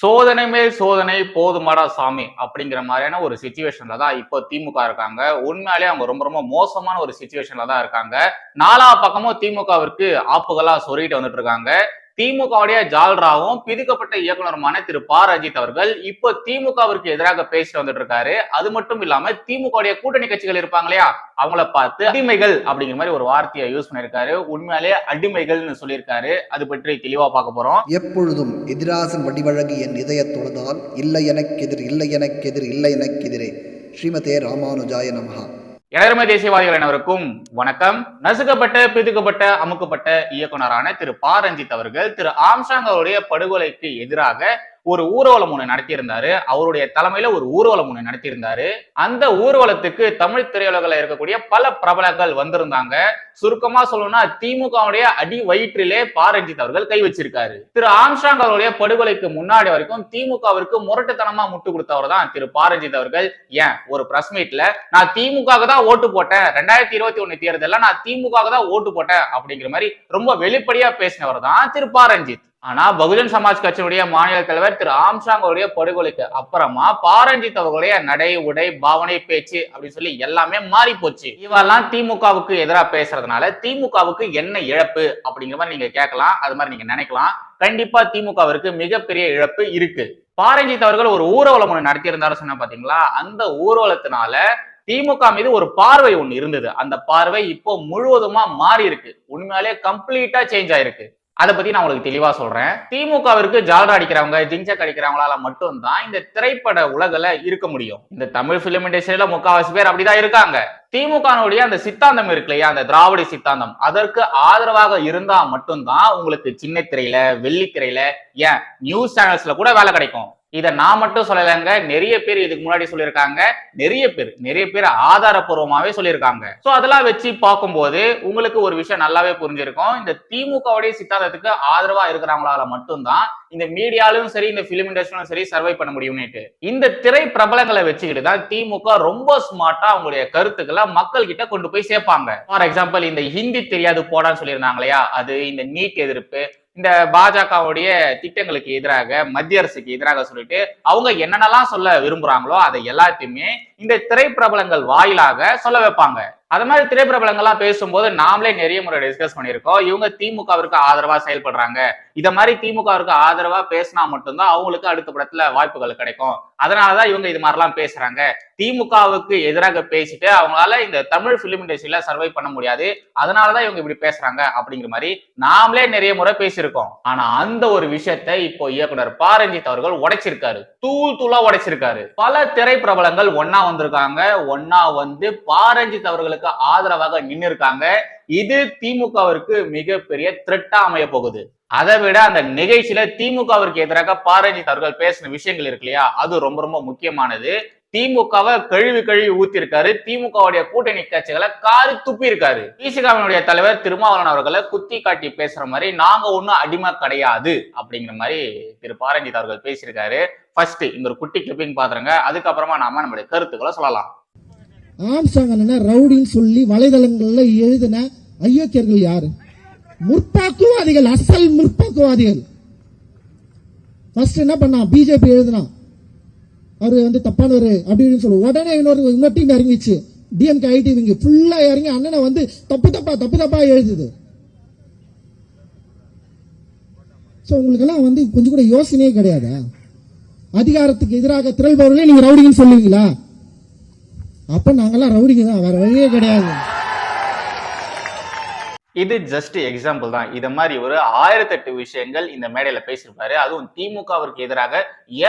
சோதனை மேல் சோதனை போதுமாடா சாமி அப்படிங்கிற மாதிரியான ஒரு சுச்சுவேஷன்ல தான் இப்போ திமுக இருக்காங்க. உண்மையாலே அவங்க ரொம்ப ரொம்ப மோசமான ஒரு சுச்சுவேஷன்ல தான் இருக்காங்க. நாலா பக்கமும் திமுகவிற்கு ஆப்புகளா சொல்லிட்டு வந்துட்டு இருக்காங்க. திமுகவுடைய ஜால்ராவும் பிதுக்கப்பட்ட இயக்குனருமான திரு ப. ரஞ்சித் அவர்கள் இப்போ திமுகவிற்கு எதிராக பேசிட்டு வந்துட்டு இருக்காரு. அது மட்டும் இல்லாம திமுகவுடைய கூட்டணி கட்சிகள் இருப்பாங்க இல்லையா அவங்கள பார்த்து அடிமைகள் அப்படிங்கிற மாதிரி ஒரு வார்த்தையை யூஸ் பண்ணிருக்காரு உண்மையாலே அடிமைகள்னு சொல்லியிருக்காரு. அது பற்றி தெளிவா பார்க்க போறோம். எப்பொழுதும் எதிராசன் வடிவழகு என் இதயத் தொழுதால் இல்லை எனக்கெதிர் இல்லை எனக்கெதிர் இல்லை எனக்கெதிரே ஸ்ரீமதே ராமானுஜாய நமகா இளமை தேசியவாதிகள் அனைவருக்கும் வணக்கம். நசுக்கப்பட்ட பிதுக்கப்பட்ட அமுக்கப்பட்ட இயக்குனரான திரு ப. ரஞ்சித் அவர்கள் திரு. ஆம்சாங் அவருடைய படுகொலைக்கு எதிராக ஒரு ஊர்வலம் ஒண்ணு நடத்தியிருந்தாரு. அவருடைய தலைமையில ஒரு ஊர்வலம் ஒண்ணு நடத்தியிருந்தாரு. அந்த ஊர்வலத்துக்கு தமிழ் திரையுலகில் இருக்கக்கூடிய பல பிரபலங்கள் வந்திருந்தாங்க. சுருக்கமா சொல்லணும்னா திமுகவுடைய அடி வயிற்றிலே பாரஞ்சித் அவர்கள் கை வச்சிருக்காரு. திரு ஆம்ஸ்டாங் அவருடைய படுகொலைக்கு முன்னாடி வரைக்கும் திமுகவிற்கு முரட்டுத்தனமா முட்டு கொடுத்தவர் தான் திரு பாரஞ்சித் அவர்கள். ஏன்? ஒரு பிரஸ் மீட்ல நான் திமுக தான் ஓட்டு போட்டேன். ரெண்டாயிரத்தி இருபத்தி ஒண்ணு தேர்தலில் நான் திமுக தான் ஓட்டு போட்டேன் அப்படிங்கிற மாதிரி ரொம்ப வெளிப்படையா பேசினவர் தான் திரு பாரஞ்சித். ஆனா பகுஜன் சமாஜ் கட்சியினுடைய மாநில தலைவர் திரு. ஆம்சாங் அவருடைய படுகொலைக்கு அப்புறமா பாரஞ்சித் அவர்களுடைய நடை உடை பாவனை பேச்சு அப்படின்னு சொல்லி எல்லாமே மாறி போச்சு. இவெல்லாம் திமுகவுக்கு எதிராக பேசுறதுனால திமுகவுக்கு என்ன இழப்பு அப்படிங்கிற மாதிரி நீங்க கேட்கலாம். அது மாதிரி நீங்க நினைக்கலாம். கண்டிப்பா திமுகவிற்கு மிகப்பெரிய இழப்பு இருக்கு. பாரஞ்சித் அவர்கள் ஒரு ஊர்வலம் ஒன்று நடத்தியிருந்தாரு சொன்ன பாத்தீங்களா? அந்த ஊர்வலத்தினால திமுக மீது ஒரு பார்வை ஒன்று இருந்தது. அந்த பார்வை இப்போ முழுவதுமா மாறி இருக்கு. உண்மையாலே கம்ப்ளீட்டா சேஞ்ச் ஆயிருக்கு. அதை பத்தி நான் உங்களுக்கு தெளிவா சொல்றேன். திமுகவிற்கு ஜால்ரா அடிக்கிறவங்க ஜிங்சக் அடிக்கிறவங்களால மட்டும்தான் இந்த திரைப்பட உலகில இருக்க முடியும். இந்த தமிழ் பிலிம் இண்டஸ்ட்ரியில முக்காவாசி பேர் அப்படிதான் இருக்காங்க. திமுகனுடைய அந்த சித்தாந்தம் இருக்கு இல்லையா? அந்த திராவிட சித்தாந்தம். அதற்கு ஆதரவாக இருந்தா மட்டும்தான் உங்களுக்கு சின்ன திரையில வெள்ளித்திரையில ஏன்? நியூஸ் சேனல்ஸ்ல கூட வேலை கிடைக்கும். இதை நான் மட்டும் சொல்லலைங்க நிறைய பேர் இதுக்கு முன்னாடி சொல்லியிருக்காங்க. நிறைய பேர் நிறைய பேர் ஆதாரப்பூர்வமாவே சொல்லியிருக்காங்க. ஸோ அதெல்லாம் வச்சு பார்க்கும்போது உங்களுக்கு ஒரு விஷயம் நல்லாவே புரிஞ்சிருக்கும். இந்த திமுகவுடைய சித்தாந்தத்துக்கு ஆதரவா இருக்கிறவங்களால மட்டும்தான் இந்த மீடியாலும் சரி இந்த பிலிம் இண்டஸ்ட்ரியும் சரி சர்வை பண்ண முடியும்னுட்டு இந்த திரை பிரபலங்களை வச்சுக்கிட்டு தான் திமுக ரொம்ப ஸ்மார்ட்டா அவங்களுடைய கருத்துக்களை மக்கள் கிட்ட கொண்டு போய் சேர்ப்பாங்க. ஃபார் எக்ஸாம்பிள் இந்த ஹிந்தி தெரியாது போடான்னு சொல்லியிருந்தாங்க இல்லையா? அது இந்த நீட் எதிர்ப்பு இந்த பாஜகவுடைய திட்டங்களுக்கு எதிராக மத்திய அரசுக்கு எதிராக சொல்லிட்டு அவங்க என்னென்னலாம் சொல்ல விரும்புறாங்களோ அதை எல்லாத்தையுமே இந்த திரைப்பிரபலங்கள் வாயிலாக சொல்ல வைப்பாங்க. அது மாதிரி திரைப்பிரபலங்கள்லாம் பேசும்போது நாமளே நிறைய முறை டிஸ்கஸ் பண்ணியிருக்கோம். இவங்க திமுகவிற்கு ஆதரவா செயல்படுறாங்க. இத மாதிரி திமுகவிற்கு ஆதரவா பேசினா மட்டும்தான் அவங்களுக்கு அடுத்த படத்துல வாய்ப்புகள் கிடைக்கும். அதனாலதான் இவங்க இது மாதிரிலாம் பேசுறாங்க. திமுகவுக்கு எதிராக பேசிட்டு அவங்களால இந்த தமிழ் பிலிம் இண்டஸ்ட்ரியில சர்வை பண்ண முடியாது. அதனாலதான் இவங்க இப்படி பேசுறாங்க அப்படிங்கிற மாதிரி நாமளே நிறைய முறை பேசியிருக்கோம். ஆனா அந்த ஒரு விஷயத்தை இப்போ இயக்குனர் பாரஞ்சித் அவர்கள் உடைச்சிருக்காரு. தூள் தூளா உடைச்சிருக்காரு. பல திரைப்பிரபலங்கள் ஒன்னா வந்திருக்காங்க. ஒன்னா வந்து பாரஞ்சித் அவர்களுக்கு ஆதரவாக நின்று இருக்காங்க இது திமுகவிற்கு மிகப்பெரிய த்ரெட்டா அமைய போகுது. அதை விட அந்த நிகழ்ச்சியில திமுகவிற்கு எதிராக பாரஞ்சித் அவர்கள் பேசின விஷயங்கள் இருக்கு இல்லையா? அது ரொம்ப ரொம்ப முக்கியமானது. திமுகவை கழுவி கழுவி ஊத்திருக்காரு. திமுகவுடைய கூட்டணி கட்சிகளை காரி துப்பி இருக்காரு பிசிகாவினுடைய தலைவர் திருமாவளவன் அவர்களை குத்தி காட்டி பேசுற மாதிரி நாங்க ஒண்ணும் அடிமை கிடையாது அப்படிங்கிற மாதிரி திரு பாரஞ்சித் அவர்கள் பேசியிருக்காரு. ஃபர்ஸ்ட் இந்த ஒரு குட்டி கிளிப்பிங் பாத்துருங்க. அதுக்கப்புறமா நாம நம்மளுடைய கருத்துக்களை சொல்லலாம். ஆம்சாங் அண்ணனை ரவுடின்னு சொல்லி வலைதளங்கள்ல எழுதின ஐயோக்கியர்கள் யாரு? முற்போக்குவாதிகள் அசல் முற்போக்குவாதிகள். ஃபர்ஸ்ட் என்ன பண்ணா பிஜேபி எழுதினா அவரு வந்து தப்பானவர் அப்படின்னு சொல்லு. உடனே இன்னொரு இன்னொரு டீம் இறங்கிச்சு டிஎம்கே ஐடி இவங்க ஃபுல்லா இறங்கி அண்ணனை வந்து தப்பு தப்பா தப்பு தப்பா எழுதுது. ஸோ உங்களுக்கெல்லாம் வந்து கொஞ்சம் கூட யோசனையே கிடையாதா? அதிகாரத்துக்கு எதிராக திரள்பவர்களே நீங்க ரவுடிங்கன்னு சொல்லுவீங்களா? அப்ப நாங்கெல்லாம் ரவுடிங்க தான். வேற வழியே கிடையாது. இது ஜஸ்ட் எக்ஸாம்பிள் தான். இது மாதிரி ஒரு ஆயிரத்தெட்டு விஷயங்கள் இந்த மேடையில பேசியிருப்பாரு. அதுவும் திமுகவிற்கு எதிராக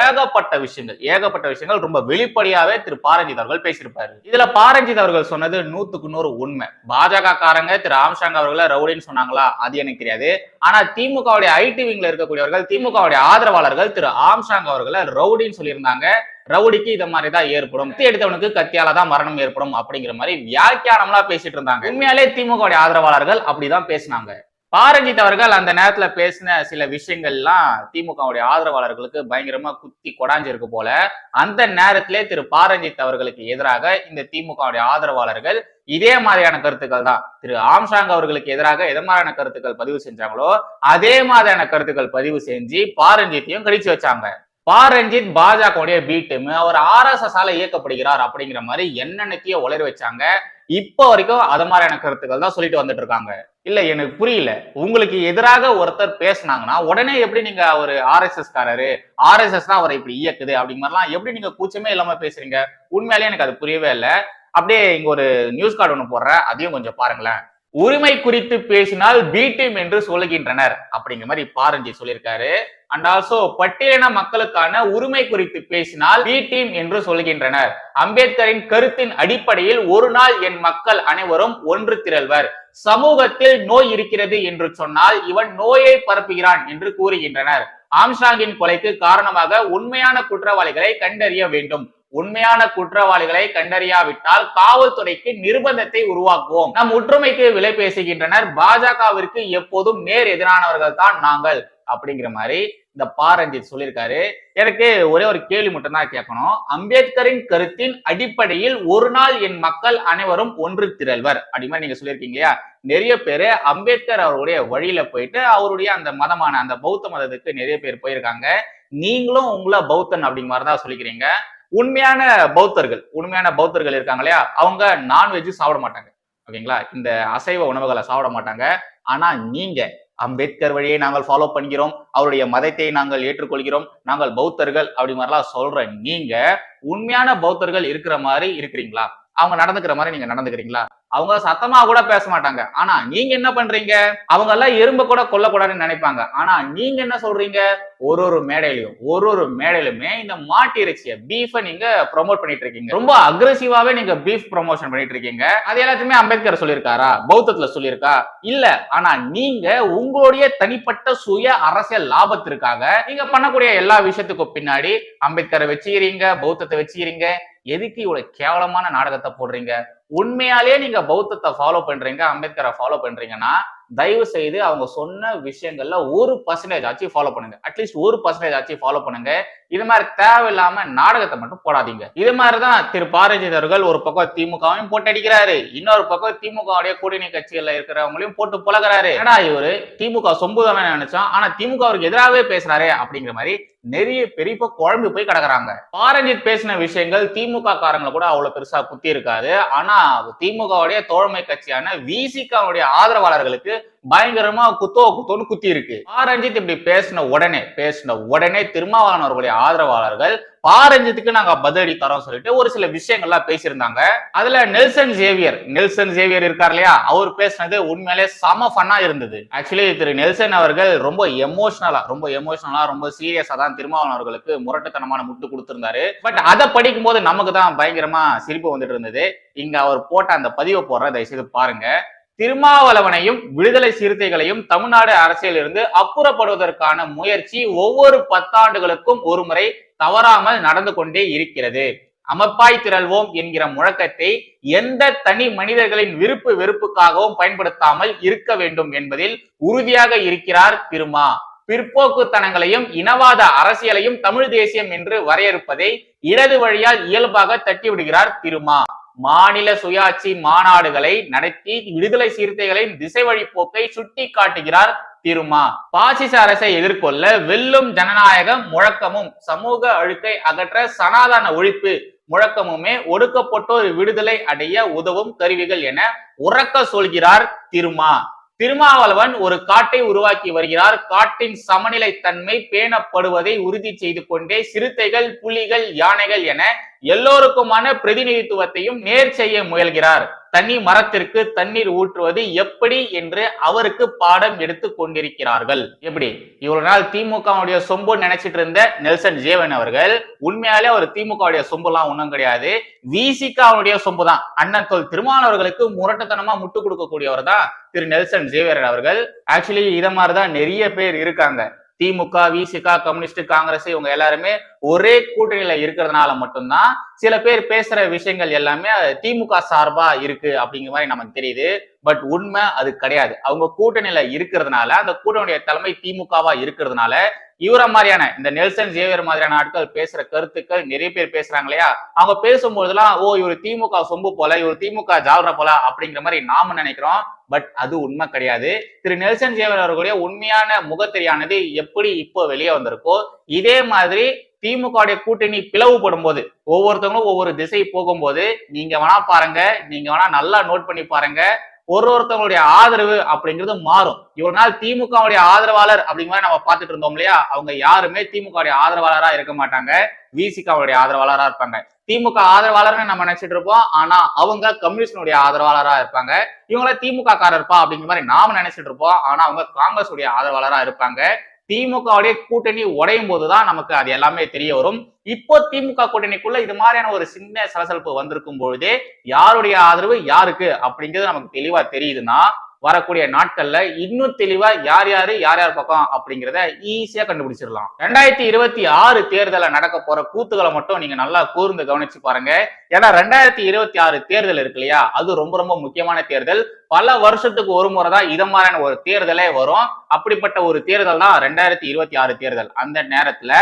ஏகப்பட்ட விஷயங்கள் ஏகப்பட்ட விஷயங்கள் ரொம்ப வெளிப்படையாவே திரு பாரஞ்சித் அவர்கள் பேசியிருப்பாரு. இதுல பாரஞ்சித் அவர்கள் சொன்னது நூத்துக்கு நூறு உண்மை. பாஜக காரங்க திரு ஆம்சாங் அவர்களை ரவுடின்னு சொன்னாங்களா? அது எனக்கு தெரியாது. ஆனா திமுகவுடைய ஐடி விங்ல இருக்கக்கூடியவர்கள் திமுகவுடைய ஆதரவாளர்கள் திரு ஆம்சாங் அவர்களை ரவுடின்னு சொல்லியிருந்தாங்க. ரவுடிக்கு இதை மாதிரி தான் ஏற்படும். கத்தி எடுத்தவனுக்கு கத்தியால தான் மரணம் ஏற்படும் அப்படிங்கிற மாதிரி வியாக்கியானம்லாம் பேசிட்டு இருந்தாங்க. உண்மையாலே திமுக ஆதரவாளர்கள் அப்படிதான் பேசினாங்க. பாரஞ்சித் அவர்கள் அந்த நேரத்துல பேசின சில விஷயங்கள்லாம் திமுகவுடைய ஆதரவாளர்களுக்கு பயங்கரமா குத்தி கொடாஞ்சிருக்கு போல அந்த நேரத்திலே திரு பாரஞ்சித் அவர்களுக்கு எதிராக இந்த திமுகவுடைய ஆதரவாளர்கள் இதே மாதிரியான கருத்துக்கள் தான். திரு ஆம்சாங் அவர்களுக்கு எதிராக எது மாதிரியான கருத்துக்கள் பதிவு செஞ்சாங்களோ அதே மாதிரியான கருத்துக்கள் பதிவு செஞ்சு பாரஞ்சித்தையும் கழிச்சு வச்சாங்க. பாரஞ்சித் பாஜகவுடைய பி டீம் அவர் ஆர்எஸ்எஸ் ஆல இயக்கப்படுகிறார் அப்படிங்கிற மாதிரி என்னென்னத்தையோ உளறி வச்சாங்க. இப்போ வரைக்கும் அது மாதிரியான கருத்துக்கள் தான் சொல்லிட்டு வந்துட்டு இருக்காங்க. இல்ல எனக்கு புரியல. உங்களுக்கு எதிராக ஒருத்தர் பேசுனாங்கன்னா உடனே எப்படி நீங்க ஒரு ஆர்எஸ்எஸ் காரரு ஆர்எஸ்எஸ் தான் அவரை இப்படி இயக்குது அப்படிங்கிற மாதிரிலாம் எப்படி நீங்க கூச்சமே இல்லாம பேசுறீங்க? உண்மையிலேயே எனக்கு அது புரியவே இல்லை. அப்படியே இங்க ஒரு நியூஸ் கார்டு ஒன்று போடுறேன். அதையும் கொஞ்சம் பாருங்களேன். உரிமை குறித்து பேசினால் பி டீம் என்று சொல்லுகின்றனர் அப்படிங்கிற மாதிரி பாரஞ்சி சொல்லியிருக்காரு. அண்ட் ஆல்சோ பட்டியலின மக்களுக்கான உரிமை குறித்து பேசினால் பி டீம் என்று சொல்கின்றனர். அம்பேத்கரின் கருத்தின் அடிப்படையில் ஒரு நாள் என் மக்கள் அனைவரும் ஒன்று திரள்வர். சமூகத்தில் நோய் இருக்கிறது என்று சொன்னால் இவன் நோயை பரப்புகிறான் என்று கூறுகின்றனர். ஆம்ஸ்டாங்கின் கொலைக்கு காரணமாக உண்மையான குற்றவாளிகளை கண்டறிய வேண்டும். உண்மையான குற்றவாளிகளை கண்டறியாவிட்டால் காவல்துறைக்கு நிர்பந்தத்தை உருவாக்குவோம். நம் ஒற்றுமைக்கு விலை பேசுகின்றனர். பாஜகவிற்கு எப்போதும் நேர் எதிரானவர்கள் தான் நாங்கள். அப்படிங்கிற மாதிரி இந்த பாரஞ்சித் சொல்லியிருக்காரு. எனக்கு ஒரே ஒரு கேள்வி மட்டும் தான் கேட்கணும். அம்பேத்கரின் கருத்தின் அடிப்படையில் ஒரு நாள் என் மக்கள் அனைவரும் ஒன்று திரள்வர் அப்படி மாதிரி நீங்க சொல்லியிருக்கீங்க இல்லையா? நிறைய பேரு அம்பேத்கர் அவருடைய வழியில போயிட்டு அவருடைய அந்த மதமான அந்த பௌத்த மதத்துக்கு நிறைய பேர் போயிருக்காங்க. நீங்களும் உங்களை பௌத்தன் அப்படிங்கிற மாதிரி தான் சொல்லிக்கிறீங்க. உண்மையான பௌத்தர்கள் உண்மையான பௌத்தர்கள் இருக்காங்க இல்லையா? அவங்க நான்வெஜ் சாப்பிட மாட்டாங்க. ஓகேங்களா? இந்த அசைவ உணவுகளை சாப்பிட மாட்டாங்க. ஆனா நீங்க அம்பேத்கர் வழியை நாங்கள் ஃபாலோ பண்ணுகிறோம். அவருடைய மதத்தை நாங்கள் ஏற்றுக்கொள்கிறோம். நாங்கள் பௌத்தர்கள் அப்படி மாதிரிலாம் சொல்ற நீங்க உண்மையான பௌத்தர்கள் இருக்கிற மாதிரி இருக்கிறீங்களா? அவங்க நடந்துக்கிற மாதிரி நீங்க நடந்துக்கிறீங்களா? அவங்க சத்தமா கூட பேச மாட்டாங்க. ஆனா நீங்க என்ன பண்றீங்க? அவங்க எல்லாம் எறும்ப கூட கொல்லக்கூடாதுன்னு நினைப்பாங்க. ஆனா நீங்க என்ன சொல்றீங்க? ஒரு ஒரு மேடையிலையும் ஒரு ஒரு மேடையிலுமே இந்த மாட்டு இறைச்சிய பீஃபை நீங்க ப்ரொமோட் பண்ணிட்டு இருக்கீங்க. ரொம்ப அக்ரெசிவாவே நீங்க பீஃப் ப்ரொமோஷன் பண்ணிட்டு இருக்கீங்க. அது எல்லாத்தையுமே அம்பேத்கர் சொல்லியிருக்காரா? பௌத்தத்துல சொல்லியிருக்கா? இல்ல. ஆனா நீங்க உங்களுடைய தனிப்பட்ட சுய அரசியல் லாபத்திற்காக நீங்க பண்ணக்கூடிய எல்லா விஷயத்துக்கும் பின்னாடி அம்பேத்கரை வச்சுக்கிறீங்க பௌத்தத்தை வச்சுக்கிறீங்க எதுக்கு இவ்வளவு கேவலமான நாடகத்தை போடுறீங்க? உண்மையாலே நீங்க பௌத்தத்தை ஃபாலோ பண்றீங்க அம்பேத்கரை ஃபாலோ பண்றீங்கன்னா தயவு செய்து அவங்க சொன்ன விஷயங்கள்ல ஒரு பர்சன்டேஜ் ஆச்சு ஃபாலோ பண்ணுங்க. அட்லீஸ்ட் ஒரு பர்சன்டேஜ் ஆச்சு ஃபாலோ பண்ணுங்க. இது மாதிரி தேவையில்லாம நாடகத்தை மட்டும் போடாதீங்க. இது மாதிரிதான் திரு பாரதித் அவர்கள் ஒரு பக்கம் திமுகவையும் போட்டு அடிக்கிறாரு. இன்னொரு பக்கம் திமுகவுடைய கூட்டணி கட்சிகள்ல இருக்கிறவங்களையும் போட்டு புலகிறாரு. ஏன்னா இவரு? திமுக சொம்புதானே நினைச்சோம் ஆனா திமுக அவருக்கு எதிராகவே பேசுறாரு அப்படிங்கிற மாதிரி நிறைய பெரிய குழம்பு போய் கிடக்குறாங்க. பாரஞ்சித் பேசின விஷயங்கள் திமுக காரங்களை கூட அவ்வளவு பெருசா குத்தி இருக்காது. ஆனா திமுகவுடைய தோழமை கட்சியான விசிகாவுடைய ஆதரவாளர்களுக்கு பயங்கரமா குத்தோ குத்தோன்னு குத்தி இருக்கு பாரஞ்சித் இப்படி பேசின உடனே பேசின உடனே திருமாவளவன் அவர்களுடைய ஆதரவாளர்கள் பாரஞ்சித்துக்கு நாங்க பதிலடி தரோம் சொல்லிட்டு ஒரு சில விஷயங்கள்லாம் பேசியிருந்தாங்க. அதுல நெல்சன் சேவியர் நெல்சன் சேவியர் இருக்கார் இல்லையா? அவர் பேசினது உண்மையிலே செம ஃபன்னா இருந்தது. ஆக்சுவலி திரு நெல்சன் அவர்கள் ரொம்ப எமோஷனலா ரொம்ப எமோஷனலா ரொம்ப சீரியஸா தான் திருமாவளவன் அவர்களுக்கு முரட்டுத்தனமான முட்டு கொடுத்திருந்தாரு. பட் அதை படிக்கும் போது நமக்கு தான் பயங்கரமா சிரிப்பு வந்துட்டு இருந்தது. இங்க அவர் போட்ட அந்த பதிவை போடுற தயவுசெய்து பாருங்க. திருமாவளவனையும் விடுதலை சிறுத்தைகளையும் தமிழ்நாடு அரசியலிருந்து அப்புறப்படுவதற்கான முயற்சி ஒவ்வொரு பத்தாண்டுகளுக்கும் ஒருமுறை தவறாமல் நடந்து கொண்டே இருக்கிறது. அமப்பாய் திரள்வோம் என்கிற முழக்கத்தை எந்த தனி மனிதர்களின் விருப்பு வெறுப்புக்காகவும் பயன்படுத்தாமல் இருக்க வேண்டும் என்பதில் உறுதியாக இருக்கிறார் திருமா. பிற்போக்குத்தனங்களையும் இனவாத அரசியலையும் தமிழ் தேசியம் என்று வரையறுப்பதை இடது வழியால் இயல்பாக தட்டிவிடுகிறார் திருமா. மாநில சுயாட்சி மாநாடுகளை நடத்தி விடுதலை சிறுத்தைகளின் திசை வழி போக்கை சுட்டி காட்டுகிறார் திருமா. பாசிச அரசை எதிர்கொள்ள வெல்லும் ஜனநாயகம் முழக்கமும் சமூக அழுக்கை அகற்ற சனாதன ஒழிப்பு முழக்கமுமே ஒடுக்கப்பட்டோர் விடுதலை அடைய உதவும் கருவிகள் என உறக்க சொல்கிறார் திருமா. திருமாவளவன் ஒரு காட்டை உருவாக்கி வருகிறார். காட்டின் சமநிலை தன்மை பேணப்படுவதை உறுதி செய்து கொண்டே சிறுத்தைகள் புலிகள் யானைகள் என எல்லோருக்குமான பிரதிநிதித்துவத்தையும் நேர் செய்ய முயல்கிறார். தனி மரத்திற்கு தண்ணீர் ஊற்றுவது எப்படி என்று அவருக்கு பாடம் எடுத்து கொண்டிருக்கிறார்கள். எப்படி? இவ்வளவு நாள் திமுகவுடைய சொம்பு நினைச்சிட்டு இருந்த நெல்சன் ஜேவன் அவர்கள் உண்மையாலே அவர் திமுகவுடைய சொம்புலாம் ஒண்ணும் கிடையாது. விசிகாவுடைய சொம்பு தான் அண்ணன் தொல் திருமாவளவர்களுக்கு முரட்டத்தனமா முட்டு கொடுக்கக்கூடியவர் தான் திரு நெல்சன் ஜேவியர் அவர்கள். ஆக்சுவலி இதை மாதிரிதான் நிறைய பேர் இருக்காங்க. திமுக விசிகா கம்யூனிஸ்ட் காங்கிரஸ் இவங்க எல்லாருமே ஒரே கூட்டணியில இருக்கிறதுனால மட்டும்தான் சில பேர் பேசுற விஷயங்கள் எல்லாமே திமுக சார்பா இருக்கு அப்படிங்கிற மாதிரி நமக்கு தெரியுது. பட் உண்மை அது கிடையாது. அவங்க கூட்டணியில இருக்கிறதுனால அந்த கூட்டணியுடைய தலைமை திமுகவா இருக்கிறதுனால இவர மாதிரியான இந்த நெல்சன் ஜேவியர் மாதிரியான ஆட்கள் பேசுற கருத்துக்கள் நிறைய பேர் பேசுறாங்க இல்லையா? அவங்க பேசும்போதெல்லாம் ஓ இவர் திமுக சொம்பு போல இவர் திமுக ஜால்ரா போல அப்படிங்கிற மாதிரி நாம நினைக்கிறோம். பட் அது உண்மை கிடையாது. திரு நெல்சன் ஜேவியர் அவர்களுடைய உண்மையான முகத்தெரியானது எப்படி இப்போ வெளியே வந்திருக்கோ இதே மாதிரி திமுக கூட்டணி பிளவுபடும் போது ஒவ்வொருத்தவங்களும் ஒவ்வொரு திசை போகும்போது நீங்க வேணா பாருங்க நீங்க வேணா நல்லா நோட் பண்ணி பாருங்க. ஒரு ஒருத்தவங்களுடைய ஆதரவு அப்படிங்கிறது மாறும். இவ்வளவு நாள் திமுகவுடைய ஆதரவாளர் அப்படிங்கிற மாதிரி நம்ம பார்த்துட்டு இருந்தோம் இல்லையா? அவங்க யாருமே திமுகவுடைய ஆதரவாளரா இருக்க மாட்டாங்க. விசிகாவுடைய ஆதரவாளரா இருப்பாங்க. திமுக ஆதரவாளர்னு நம்ம நினைச்சிட்டு இருப்போம். ஆனா அவங்க கம்யூனிஸ்டனுடைய ஆதரவாளரா இருப்பாங்க. இவங்கள திமுக காரர்ப்பா அப்படிங்கிற மாதிரி நாம நினைச்சிட்டு இருப்போம். ஆனா அவங்க காங்கிரஸ் உடைய ஆதரவாளரா இருப்பாங்க. திமுகவுடைய கூட்டணி உடையும் போதுதான் நமக்கு அது எல்லாமே தெரிய வரும். இப்போ திமுக கூட்டணிக்குள்ள இது மாதிரியான ஒரு சின்ன சலசலப்பு வந்திருக்கும் பொழுதே யாருடைய ஆதரவு யாருக்கு அப்படிங்கிறது நமக்கு தெளிவா தெரியுதுன்னா வரக்கூடிய நாட்கள்ல இன்னும் தெளிவா யார் யாரு யார் யார் பக்கம் அப்படிங்கிறத ஈஸியா கண்டுபிடிச்சிடலாம். ரெண்டாயிரத்தி இருபத்தி ஆறு தேர்தலில் நடக்க போற கூத்துகளை மட்டும் நீங்க நல்லா கூர்ந்து கவனிச்சு பாருங்க. ஏன்னா ரெண்டாயிரத்தி இருபத்தி ஆறு தேர்தல் இருக்கு இல்லையா? அது ரொம்ப ரொம்ப முக்கியமான தேர்தல். பல வருஷத்துக்கு ஒரு முறை தான் இத மாதிரியான ஒரு தேர்தலே வரும். அப்படிப்பட்ட ஒரு தேர்தல் தான் ரெண்டாயிரத்தி இருபத்தி ஆறு தேர்தல். அந்த நேரத்துல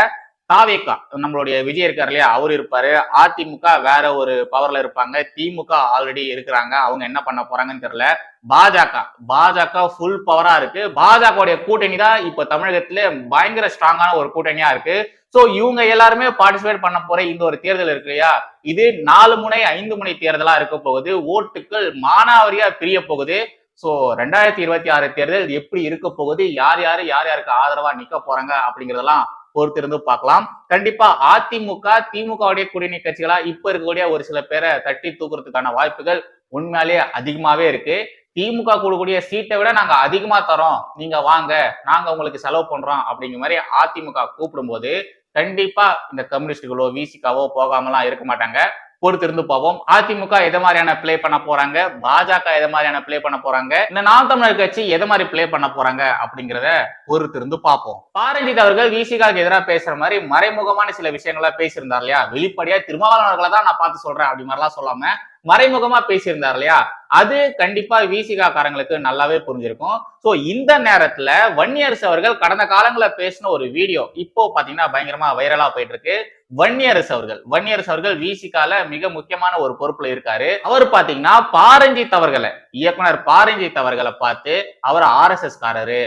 தாவேக்கா நம்மளுடைய விஜய் இருக்கார் இல்லையா? அவர் இருப்பாரு. அதிமுக வேற ஒரு பவர்ல இருப்பாங்க. திமுக ஆல்ரெடி இருக்கிறாங்க. அவங்க என்ன பண்ண போறாங்கன்னு தெரியல. பாஜக பாஜக ஃபுல் பவரா இருக்கு. பாஜகவுடைய கூட்டணி தான் இப்ப தமிழகத்துல பயங்கர ஸ்ட்ராங்கான ஒரு கூட்டணியா இருக்கு. சோ இவங்க எல்லாருமே பார்ட்டிசிபேட் பண்ண போற இந்த ஒரு தேர்தல் இருக்கு இல்லையா? இது நாலு முனை ஐந்து முனை தேர்தலா இருக்க போகுது. ஓட்டுகள் மானாவரியா பிரிய போகுது. சோ ரெண்டாயிரத்தி இருபத்தி ஆறு தேர்தல் எப்படி இருக்க போகுது? யார் யாரு யார் யாருக்கு ஆதரவா நிக்க போறாங்க அப்படிங்கறதெல்லாம் பொறுத்திருந்து பார்க்கலாம். கண்டிப்பா அதிமுக திமுகவுடைய கூட்டணி கட்சிகளா இப்ப இருக்கக்கூடிய ஒரு சில பேரை தட்டி தூக்குறதுக்கான வாய்ப்புகள் உண்மையாலேயே அதிகமாவே இருக்கு. திமுக கூடக்கூடிய சீட்டை விட நாங்க அதிகமா தரோம். நீங்க வாங்க நாங்க உங்களுக்கு செலவு பண்றோம் அப்படிங்கிற மாதிரி அதிமுக கூப்பிடும்போது கண்டிப்பா இந்த கம்யூனிஸ்டுகளோ விசிகாவோ போகாமலாம் இருக்க மாட்டாங்க. பொறுத்திருந்து போவோம். அதிமுக எதை மாதிரியான பிளே பண்ண போறாங்க? பாஜக எதை மாதிரியான பிளே பண்ண போறாங்க? இந்த நாம் தமிழர் கட்சி எதை மாதிரி ப்ளே பண்ண போறாங்க? அப்படிங்கிறத பொறுத்திருந்து பார்ப்போம். பாரஞ்சித் அவர்கள் விசிகாக்கு எதிராக பேசுற மாதிரி மறைமுகமான சில விஷயங்களா பேசியிருந்தார் இல்லையா? வெளிப்படையா திருமாவளவர்களை தான் நான் பார்த்து சொல்றேன் அப்படி மாதிரிலாம் சொல்லாம மறைமுகமா பேசியிருந்தார் இல்லையா? அது கண்டிப்பா விசிகா காரங்களுக்கு நல்லாவே புரிஞ்சிருக்கும். சோ இந்த நேரத்துல வன்னியரசு அவர்கள் கடந்த காலங்களில் பேசின ஒரு வீடியோ இப்போ பாத்தீங்கன்னா பயங்கரமா வைரலா போயிட்டு இருக்கு வன்னியரசு அவர்கள் வன்னியரசு அவர்கள் விசிகால மிக முக்கியமான ஒரு பொறுப்புல இருக்காரு. அவர் பாத்தீங்கன்னா பாரஞ்சித் அவர்களை இயக்குனர் பாரஞ்சித் அவர்களை பார்த்து அவர் ஆர் எஸ் எஸ் காரரு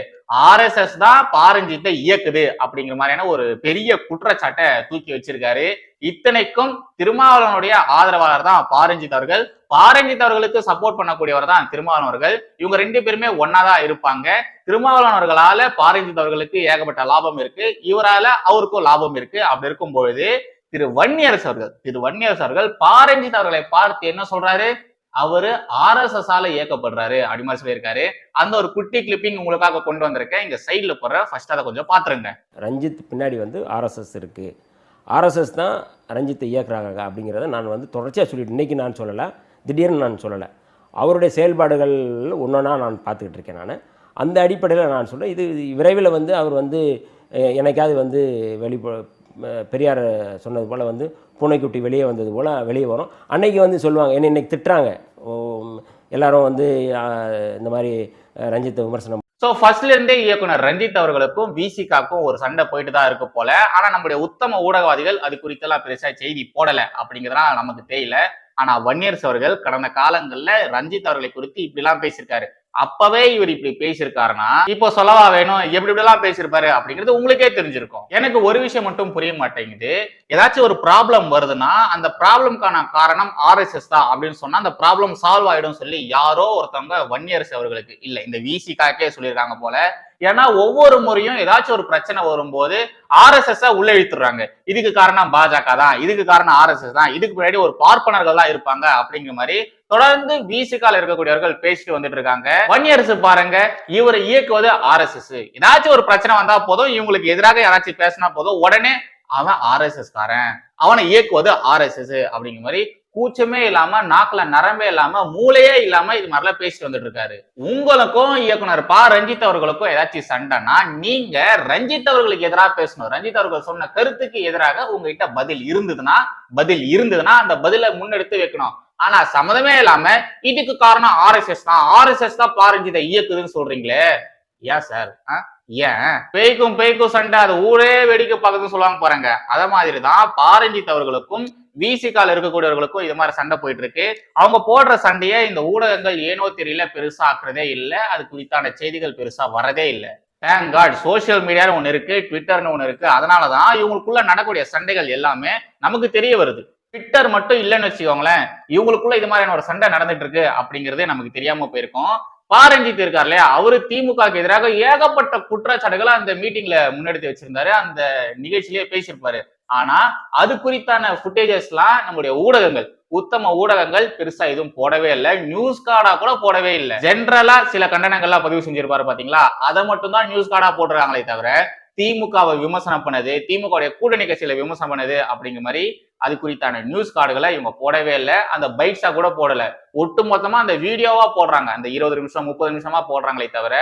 ஆர்எஸ்எஸ் தான் பாரஞ்சித்தை இயக்குது அப்படிங்கிற மாதிரியான ஒரு பெரிய குற்றச்சாட்டை தூக்கி வச்சிருக்காரு. இத்தனைக்கும் திருமாவளவனுடைய ஆதரவாளர் தான் பாரஞ்சித் அவர்கள். பாரஞ்சித் அவர்களுக்கு சப்போர்ட் பண்ணக்கூடியவர் தான் திருமாவளவன் அவர்கள். இவங்க ரெண்டு பேருமே ஒன்னாதான் இருப்பாங்க. திருமாவளவன் அவர்களால பாரஞ்சித் அவர்களுக்கு ஏகப்பட்ட லாபம் இருக்கு. இவரால அவருக்கும் லாபம் இருக்கு. அப்படி இருக்கும் பொழுது திரு வன்னியரசு அவர்கள் திரு வன்னியரசு அவர்கள் பாரஞ்சித் அவர்களை பார்த்து என்ன சொல்றாரு? அவரு ஆர் எஸ் எஸ் ஆல இயக்கப்படுறாரு அப்படி மாதிரி சொல்லியிருக்காரு. அந்த ஒரு குட்டி கிளிப்பிங் உங்களுக்காக கொண்டு வந்திருக்கேன். இங்க சைட்ல போடுற ஃபர்ஸ்ட் அதை கொஞ்சம் பாத்துருங்க. ரஞ்சித் பின்னாடி வந்து ஆர்எஸ்எஸ் இருக்குது ஆர்எஸ்எஸ் தான் ரஞ்சித்தை இயக்குறாங்க அப்படிங்கிறத நான் வந்து தொடர்ச்சியாக சொல்லிட்டு இன்றைக்கி நான் சொல்லலை திடீர்னு நான் சொல்லலை. அவருடைய செயல்பாடுகள் ஒன்றா நான் பார்த்துக்கிட்டு இருக்கேன் நான். அந்த அடிப்படையில் நான் சொல்கிறேன் இது விரைவில் வந்து அவர் வந்து எனக்காவது வந்து வெளிப்ப பெரியார் சொன்னது போல் வந்து பூனைக்குட்டி வெளியே வந்தது போல் வெளியே வரும். அன்னைக்கு வந்து சொல்லுவாங்க என்னை இன்னைக்கு திட்டுறாங்க. எல்லாரும் வந்து இந்த மாதிரி ரஞ்சித் விமர்சனம். ஸோ ஃபர்ஸ்ட்லேருந்தே இயக்குனர் ரஞ்சித் அவர்களுக்கும் விசிகாக்கும் ஒரு சண்டை போயிட்டு தான் இருக்கு போல. ஆனால் நம்முடைய உத்தம ஊடகவாதிகள் அது குறித்தெல்லாம் பெருசாக செய்தி போடலை அப்படிங்கிறதுலாம் நமக்கு தெரியல. ஆனால் வன்னியர்ஸ் அவர்கள் கடந்த காலங்களில் ரஞ்சித் அவர்களை குறித்து இப்படிலாம் பேசியிருக்காரு. அப்பவே இவர் இப்படி பேசியிருக்காருன்னா இப்போ சொல்லவா வேணும் எப்படி இப்படிலாம் பேசியிருப்பாரு அப்படிங்கிறது உங்களுக்கே தெரிஞ்சிருக்கும். எனக்கு ஒரு விஷயம் மட்டும் புரிய மாட்டேங்குது. ஏதாச்சும் ஒரு ப்ராப்ளம் வருதுன்னா அந்த ப்ராப்ளம்க்கான காரணம் ஆர்எஸ்எஸ் தான் அப்படின்னு சொன்னா அந்த ப்ராப்ளம் சால்வ் ஆயிடும் சொல்லி யாரோ ஒருத்தவங்க வன்னியரசு அவர்களுக்கு இல்ல இந்த விசிகாக்கே சொல்லியிருக்காங்க போல. ஏன்னா ஒவ்வொரு முறையும் ஏதாச்சும் ஒரு பிரச்சனை வரும்போது ஆர்எஸ்எஸ் உள்ள இழுத்துறாங்க இதுக்கு காரணம் பாஜக தான் இதுக்கு காரணம் ஆர்எஸ்எஸ் தான் இதுக்கு முன்னாடி ஒரு பார்ப்பனர்கள் தான் இருப்பாங்க அப்படிங்கிற மாதிரி தொடர்ந்து விசிகால இருக்கக்கூடியவர்கள் பேசிட்டு வந்துட்டு இருக்காங்க. வன்னியரசு பாருங்க இவரை இயக்குவது ஆர் எஸ் எஸ் ஏதாச்சும் ஒரு பிரச்சனை வந்தா போதும் இவங்களுக்கு எதிராக யாராச்சும் பேசினா போதும் உடனே அவன் ஆர்எஸ்எஸ் காரன். அவனை இயக்குவது ஆர் எஸ் எஸ் அப்படிங்கிற மாதிரி கூச்சமே இல்லாம நாக்குல நரம்பே இல்லாம மூளையே இல்லாம இது மாதிரிலாம் பேசிட்டு வந்துட்டு இருக்காரு. உங்களுக்கும் இயக்குனர் பா ரஞ்சித் அவர்களுக்கும் ஏதாச்சும் சண்டைனா நீங்க ரஞ்சித் அவர்களுக்கு எதிராக பேசணும். ரஞ்சித் அவர்கள் சொன்ன கருத்துக்கு எதிராக உங்ககிட்ட பதில் இருந்ததுன்னா பதில் இருந்ததுன்னா அந்த பதிலை முன்னெடுத்து வைக்கணும். ஆனா சம்மதமே இல்லாம இதுக்கு காரணம் ஆர்எஸ்எஸ் தான். ஆர்எஸ்எஸ் தான் பா ரஞ்சித்தை இயக்குதுன்னு சொல்றீங்களே. ஏன் சார்? ஏன்? பேய்க்கும் பேய்க்கும் சண்டை. அது ஊரே வெடிக்க பார்க்கறதுன்னு சொல்லுவாங்க பாருங்க அத மாதிரி தான் பாரஞ்சித் அவர்களுக்கும் விசிகால இருக்கக்கூடியவர்களுக்கும் இது மாதிரி சண்டை போயிட்டு இருக்கு அவங்க போடுற சண்டையை இந்த ஊடகங்கள் ஏனோ தெரியல பெருசா ஆக்குறதே இல்லை. அது குறித்தான செய்திகள் பெருசா வரதே இல்லை. தேங்க் காட் சோஷியல் மீடியான்னு ஒன்று இருக்கு ட்விட்டர்னு ஒன்று இருக்கு. அதனால தான் இவங்களுக்குள்ள நடக்கக்கூடிய சண்டைகள் எல்லாமே நமக்கு தெரிய வருது. ட்விட்டர் மட்டும் இல்லைன்னு வச்சுக்கோங்களேன். இவங்களுக்குள்ள இது மாதிரியான ஒரு சண்டை நடந்துட்டு இருக்கு அப்படிங்கிறதே நமக்கு தெரியாம போயிருக்கும். பாரஞ்சித் இருக்கார் இல்லையா? அவரு திமுகவுக்கு எதிராக ஏகப்பட்ட குற்றச்சாட்டுகளை அந்த மீட்டிங்ல முன்னெடுத்து வச்சிருந்தாரு. அந்த நிகழ்ச்சியிலேயே பேசியிருப்பாரு. ஆனா அது குறித்தான ஃபுட்டேஜஸ் எல்லாம் நம்முடைய ஊடகங்கள் உத்தம ஊடகங்கள் பெருசா எதுவும் போடவே இல்லை. நியூஸ் கார்டா கூட போடவே இல்லை. ஜென்ரலா சில கண்டனங்கள்லாம் பதிவு செஞ்சிருப்பாரு பாத்தீங்களா? அதை மட்டும் தான் நியூஸ் கார்டா போடுறாங்களே தவிர திமுகவை விமர்சனம் பண்ணது திமுகவுடைய கூட்டணி கட்சியில விமர்சனம் பண்ணது அப்படிங்கிற மாதிரி அது குறித்தான நியூஸ் கார்டுகளை இவங்க போடவே இல்லை. அந்த பைட்ஸா கூட போடல. ஒட்டு மொத்தமா அந்த வீடியோவா போடுறாங்க. அந்த இருபது நிமிஷம் முப்பது நிமிஷமா போடுறாங்களே தவிர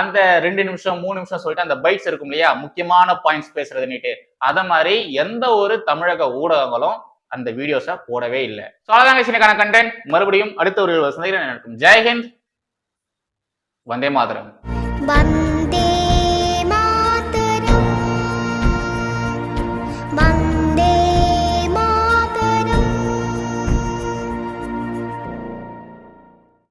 அந்த ரெண்டு நிமிஷம் மூணு நிமிஷம் சொல்லிட்டு அந்த பைட்ஸ் இருக்கும் இல்லையா? முக்கியமான பாயிண்ட்ஸ் பேசுறதுன்னுட்டு. அத மாதிரி எந்த ஒரு தமிழக ஊடகங்களும் அந்த வீடியோஸை போடவே இல்லை. ஸோ அதான் சின்னக்கான கண்டென்ட் மறுபடியும் அடுத்த ஒரு சந்தையில் நடக்கும் ஜெய்ஹிந்த் வந்தே மாதரம்.